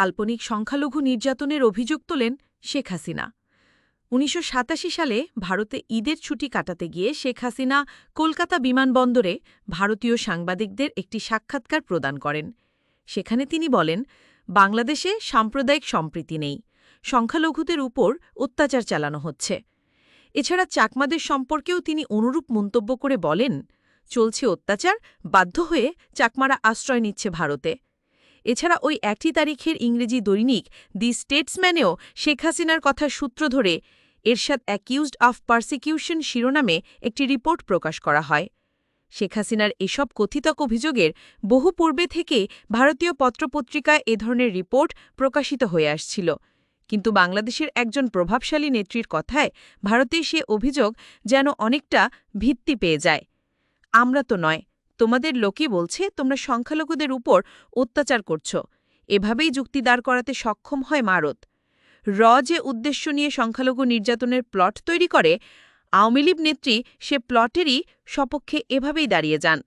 কাল্পনিক সংখ্যালঘু নির্যাতনের অভিযোগ তোলেন শেখ হাসিনা। উনিশশো সাতাশি সালে ভারতে ঈদের ছুটি কাটাতে গিয়ে শেখ হাসিনা কলকাতা বিমানবন্দরে ভারতীয় সাংবাদিকদের একটি সাক্ষাৎকার প্রদান করেন। সেখানে তিনি বলেন, বাংলাদেশে সাম্প্রদায়িক সম্প্রীতি নেই, সংখ্যালঘুদের উপর অত্যাচার চালানো হচ্ছে। এছাড়া চাকমাদের সম্পর্কেও তিনি অনুরূপ মন্তব্য করে বলেন, চলছে অত্যাচার, বাধ্য হয়ে চাকমারা আশ্রয় নিচ্ছে ভারতে। এছাড়া ওই একই তারিখের ইংরেজি দৈনিক দি স্টেটসম্যানেও শেখ হাসিনার কথা সূত্র ধরে এরশাদ অ্যাকিউজড অফ পারসিকিউশন শিরোনামে একটি রিপোর্ট প্রকাশ করা হয়। শেখ হাসিনার এসব কথিতক অভিযোগের বহু পূর্বে থেকে ভারতীয় পত্রপত্রিকায় এ ধরনের রিপোর্ট প্রকাশিত হয়ে আসছিল। কিন্তু বাংলাদেশের একজন প্রভাবশালী নেত্রীর কথায় ভারতের সে অভিযোগ যেন অনেকটা ভিত্তি পেয়ে যায়। আমরা তো নয় তোমাদের লোকে বলছে, তোমরা সংখ্যালঘুদের উপর অত্যাচার করছ। এভাবেই যুক্তি দাঁড় করাতে সক্ষম হয় মারত র যে উদ্দেশ্য নিয়ে সংখ্যালঘু নির্যাতনের প্লট তৈরি করে, আওয়ামী লীগ নেত্রী সে প্লটেরই সপক্ষে এভাবেই দাঁড়িয়ে যান।